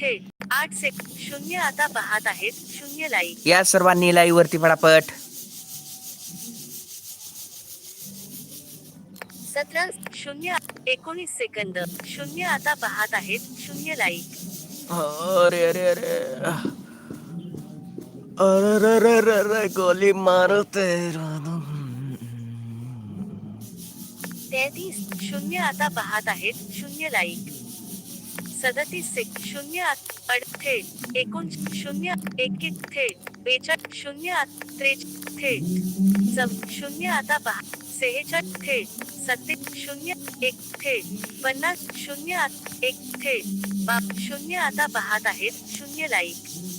थेट आठ सेक शून्य आता पाहत आहेत. शून्य लाईक या सर्वांनी लाईव्ह वरती पटापट सतरा शून्य एकोणीस सेकंद शून्य आता पाहत आहेत. शून्य लाईक अरे अरे अरे. अरे रे रे रे रे गोली मारते. तेहतीस शून्य आता पाहत आहेत. शून्य लाईक सदतीस एक शून्य आठ अड थेट एकोण शून्य एक एक थेट बेचाळ शून्य आठ त्रेच थेट चौ शून्य आता पहा सेहेचाळ थेट सत्ते शून्य एक थेट पन्नास शून्य आठ एक थेट बाप शून्य आता पाहत आहेत शून्य लाईक.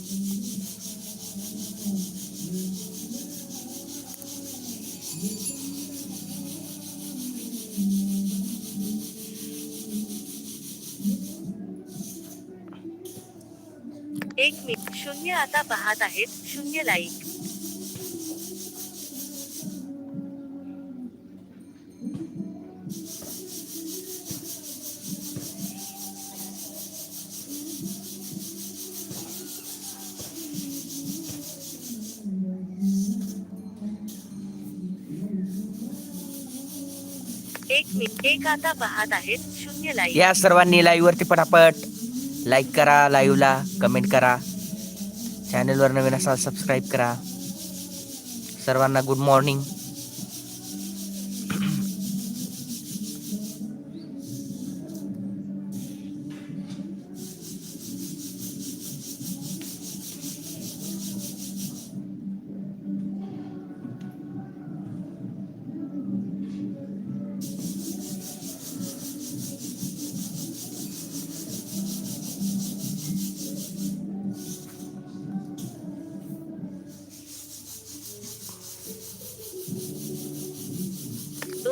एक मिनिट शून्य आता पाहत आहेत. शून्य लाईक एक मिनिट एक आता पाहत आहेत. शून्य लाईक या सर्वांनी लाईव्ह वरती पटापट. लाईक करा लाईव्हला कमेंट करा. चॅनलवर नवीन असाल सबस्क्राईब करा. सर्वांना गुड मॉर्निंग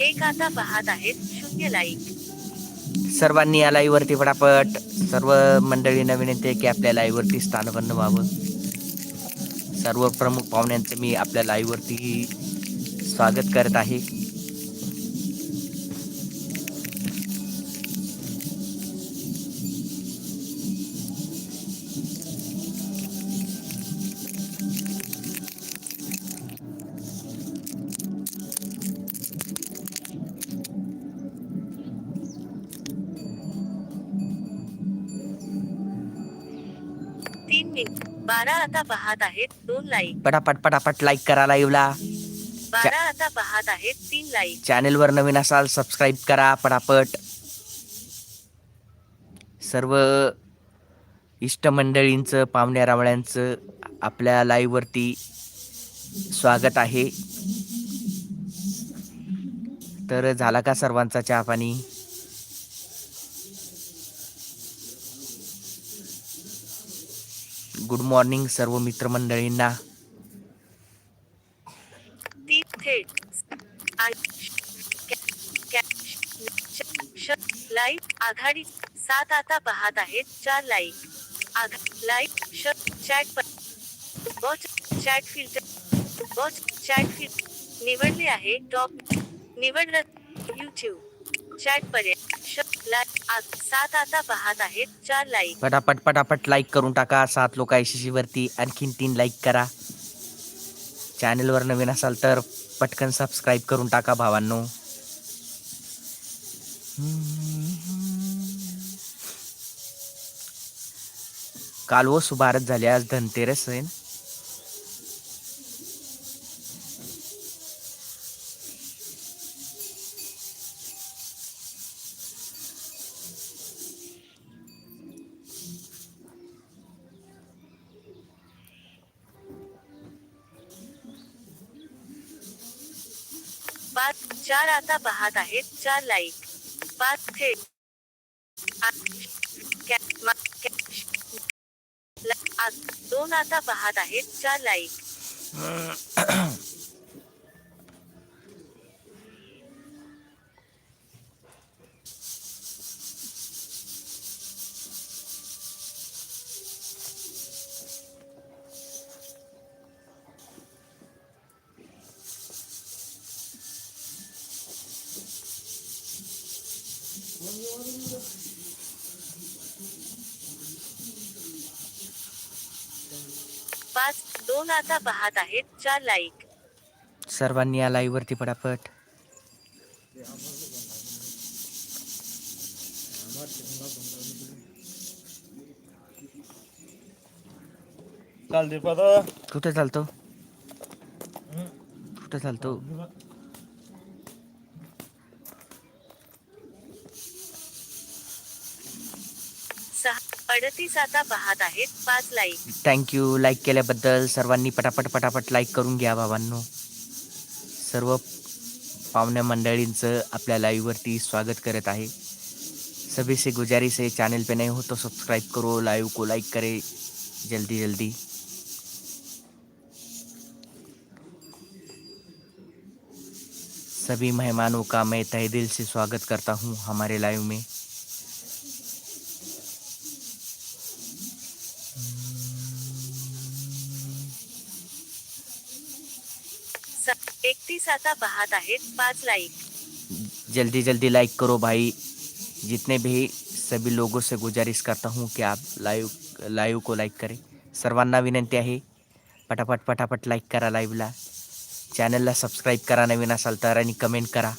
एक आता पाहत आहेत शून्य लाईक सर्वांनी या लाईव्ह वरती पटापट सर्व मंडळी नवीन येते की आपल्या लाईव्ह वरती स्थानपन्न व्हावं. सर्व प्रमुख पाहुण्यांचं मी आपल्या लाईव्ह वरती स्वागत करत आहे. बारा आता पाहत आहेत दोन लाईक पटापट पटापट लाईक करा लाईव्हला बारा आता पाहत आहेत तीन लाईक चॅनेलवर नवीन असाल सबस्क्राईब करा पटापट. सर्व इष्टमंडळींचं पाहुण्या रावळ्यांचं आपल्या लाईव्हवरती स्वागत आहे. तर झाला का सर्वांचा चहा पाणी? गुड मॉर्निंग सर्व मित्रमंडळींना लाईक आघाडी सात आता पाहत आहेत चार like like chat bot chat filter bot chat filter निवडले आहे टॉप निवडलं यूट्यूब चॅट पर्याय सात आता पाहत आहेत चार लाईक पटापट पटापट लाईक करून टाका. सात लोक आयसीसी वरती आणखीन तीन लाईक करा. चॅनलवर नवीन असाल तर पटकन सबस्क्राईब करून टाका भावांनो. काल व सुभारत झाले आज धनतेरस आहे तर आता पाहत आहेत चार लाईक पाच थेट दोन आता पाहत आहेत चार लाईक पाच दोन आता पाहत आहेत चार लाईक सर्वांनी या लाईव्ह वरती पटापट. कुठे चालतो? कुठे चालतो सहा अडतीस आता पाहत आहेत. पाच लाईक थँक्यू लाईक केल्याबद्दल सर्वांनी पटापट पटापट लाईक करून घ्या बाबांनो सर्व पाहुण्या मंडळींचं आपल्या लाईव्हवरती स्वागत करत आहे. सभी से गुजारिश है चैनल पे नाही हो तो सब्सक्राइब करो लाइव को लाइक करे. जल्दी जल्दी. सभी मेहमानों का मैं तहे दिल से स्वागत करता हूँ हमारे लाइव में. एकतीस आता पाहत आहेत पाच लाईक. जल्दी जल्दी लाइक करो भाई. जितने भी सभी लोगों से गुजारिश करता हूँ कि आप लाइव लाईव्ह को लाईक करें। सर्वांना विनंती आहे पटापट पटापट लाईक करा लाईव्हला चॅनलला सबस्क्राईब करा नवीन असाल तर आणि कमेंट करा.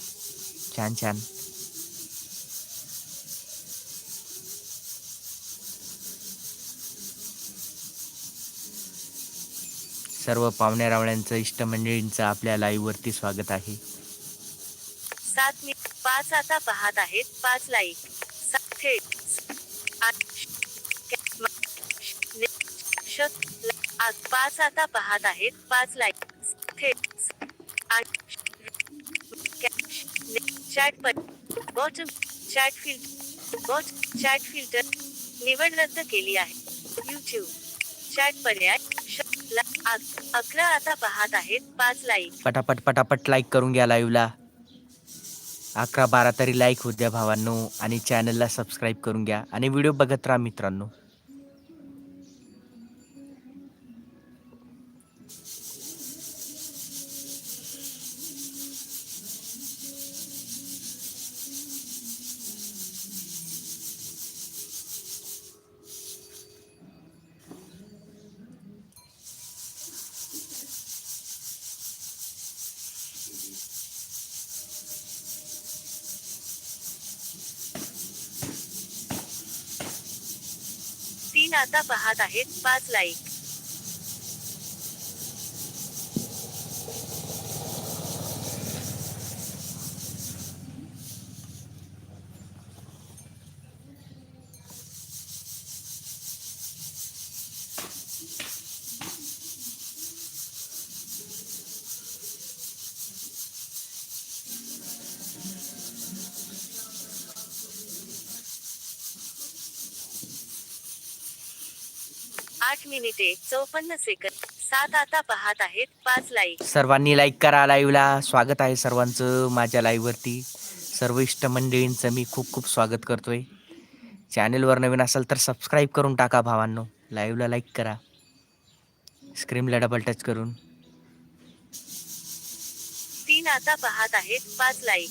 छान छान. सर्व पाहुण्या रावळ्यांचं इष्टमंडळींचं आपल्या लाईव्हवरती स्वागत आहे. सात मी पाच आता पाहत आहेत पाच लाईक थेट पाच आता पाहत आहेत पाच लाईक थेट चॅट पर bottom chat filter bot chat filter निवड रद्द केली आहे. यूट्यूब चॅट पर्याय अकरा आता पाहत आहेत पाच लाईक पटापट पटापट लाईक करून घ्या लाईव्हला अकरा बारा तरी लाईक होऊ द्या भावांनो आणि चॅनलला सबस्क्राईब करून घ्या. आणि व्हिडिओ बघत राहा मित्रांनो. आता पाहत आहेत पाच लाईक आठ मिनिटे चौपन्न सेकंद. सात आता पाहत आहेत पाच लाईक सर्वांनी लाईक करा लाईव्हला स्वागत आहे सर्वांचं माझ्या लाईव्हवरती सर्व इष्ट मंडळींचं मी खूप खूप स्वागत करतोय. चॅनलवर नवीन असाल तर सबस्क्राईब करून टाका भावांनो. लाईव्हला लाईक करा. स्क्रीनला डबल टच करून. तीन आता पाहत आहेत पाच लाईक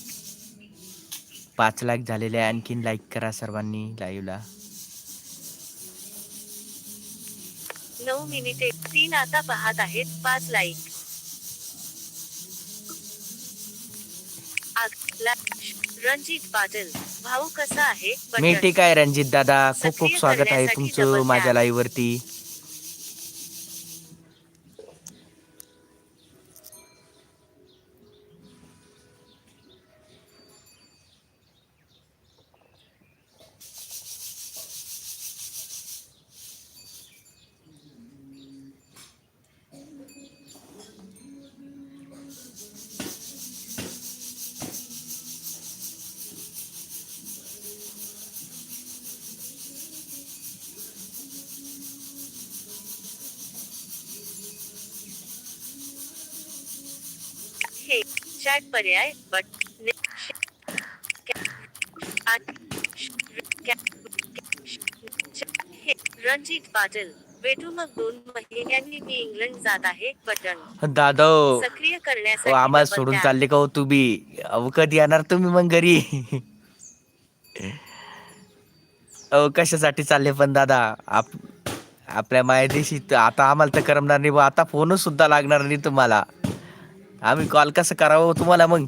पाच लाईक झालेले आहे. आणखीन लाईक करा सर्वांनी लाईव्हला नऊ मिनिटे तीन आता पाहत आहेत पाच लाईक रणजित पाटील भाऊ कसा आहे मी. ठीक आहे रणजित दादा खूप खूप स्वागत आहे तुमचं माझ्या tap. लाईव्हवरती चॅट पर्याय बट हे रणजित पाटील भेटू मग दोन महिन्यांनी मी इंग्लंड जात आहे बटन. दादा सक्रिय करण्यासाठी हो आम्हाला सोडून. चालले का हो तुम्ही? अहो कधी येणार तुम्ही मग घरी? अहो कशासाठी चालले पण दादा? आप आपल्या मायादेशी आता आम्हाला तर करमणार नाही आता फोनच सुद्धा लागणार नाही तुम्हाला. आम्ही कॉल कसं करावं हो तुम्हाला मग?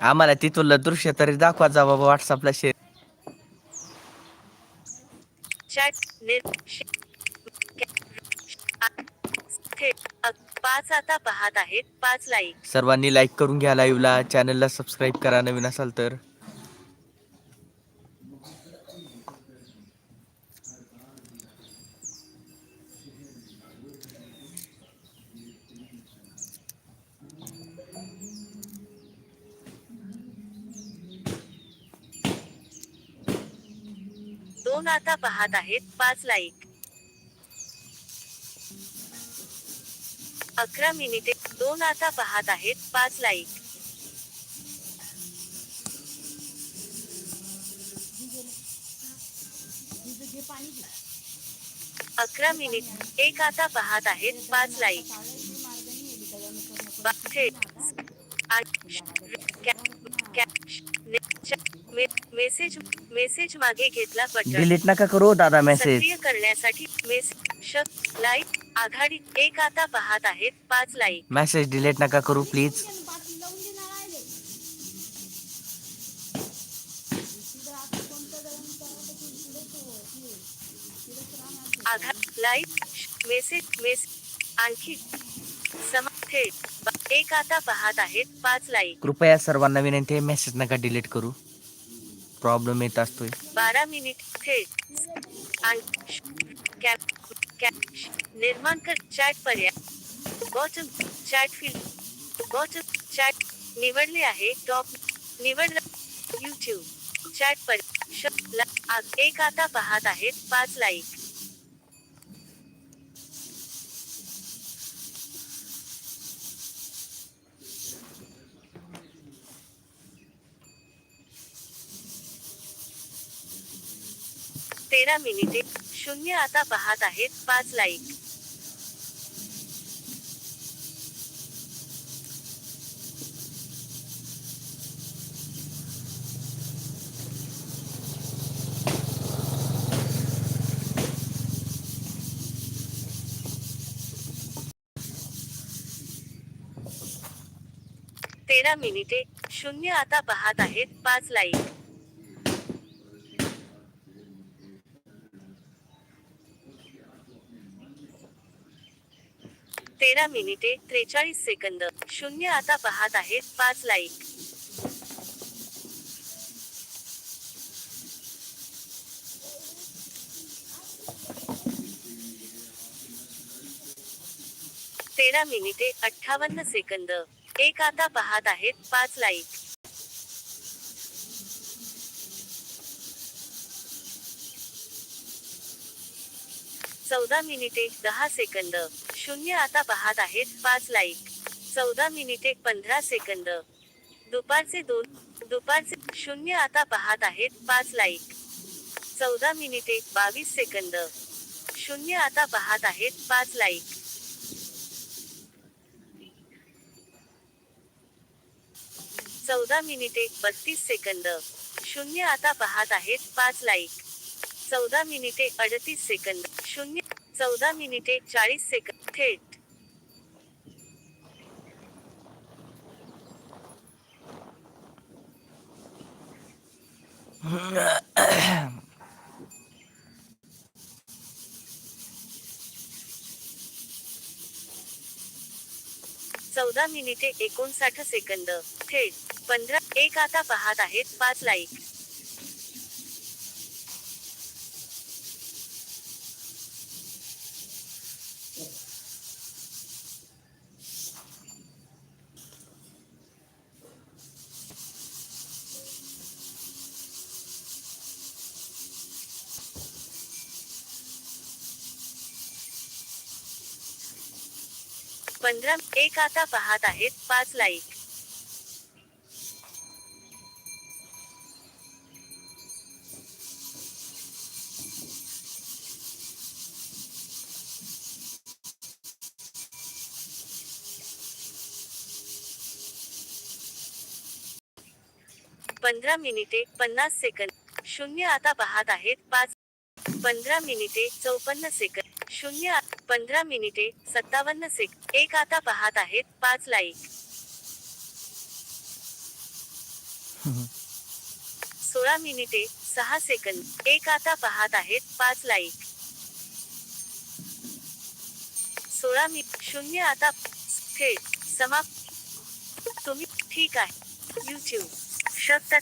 आम्हाला तिथलं दृश्य तरी दाखवायचा बाबा व्हॉट्सअपला शेअर पाच आता पाहत आहेत. पाच लाईक सर्वांनी लाईक करून घ्या लाईव्हला चॅनलला सबस्क्राईब करा नवीन असाल तर. दोन आता पाहत आहेत. पाच लाईक अकरा मिनिटे दोन आता पाहत आहेत पाच लाईक अकरा मिनिट एक आता पाहत आहेत पाच लाईक मेसेज मेसेज मागे घेतला बटन. डिलीट नका करू दादा मेसेज. करण्यासाठी मेसेज लाईक आघाडी एक आता पाहत आहेत पाच लाईक मेसेज डिलीट नका करू प्लीज आघाड लाईक मेसेज मेस आणखी थेट एक आता पाहत आहेत पाच लाईक कृपया सर्वांना विनंती आहे मेसेज नका डिलीट करू. प्रॉब्लेम येत असतोय. बारा मिनिट थेट आण- श- कॅप कॅप निर्माण कर चॅट पर्याय bottom chat field bottom chat निवडले आहे टॉप निवडलं युट्यूब चॅट पर. एक आता पाहत आहेत, पाच लाईक तेरा मिनिटे शून्य आता पाहत आहेत. पाच लाईक तेरा मिनिटे शून्य आता पाहत आहेत. पाच लाईक तेरा मिनिटे त्रेचाळीस सेकंद. शून्य आता पाहत आहेत पाच लाईक तेरा मिनिटे अठ्ठावन्न सेकंद. एक आता पाहत आहेत पाच लाईक चौदा मिनिटे दहा सेकंद. शून्य आता पाहत आहेत पाच लाईक. चौदा मिनिटे पंधरा सेकंद. दुपारचे दोन दुपारचे शून्य आता पाहत आहेत पाच लाईक. चौदा मिनिटे बावीस सेकंद. शून्य आता पाहत आहेत पाच लाईक. चौदा मिनिटे बत्तीस सेकंद. शून्य आता पाहत आहेत पाच लाईक. चौदा मिनिटे अडतीस सेकंद. शून्य चौदा मिनिटे चाळीस सेकंद. थेट. चौदा मिनिटे एकोणसाठ सेकंद. थेट. पंधरा एक आता पाहत आहेत पाच लाईक पंधरा एक आता पाहत आहेत पाच लाईक पंधरा मिनिटे पन्नास सेकंद शून्य आता पाहत आहेत पाच. पंधरा मिनिटे चौपन्न सेकंद शून्य पंधरा मिनिटे सत्तावन्न सेक एक आता पाहत आहेत पाच लाईक सोळा मिनिटे सहा सेकंद एक आता पाहत आहेत पाच लाईक सोळा मिनिट शून्य आता थेट समाप्त. तुम्ही ठीक आहे. युट्यूब शब्द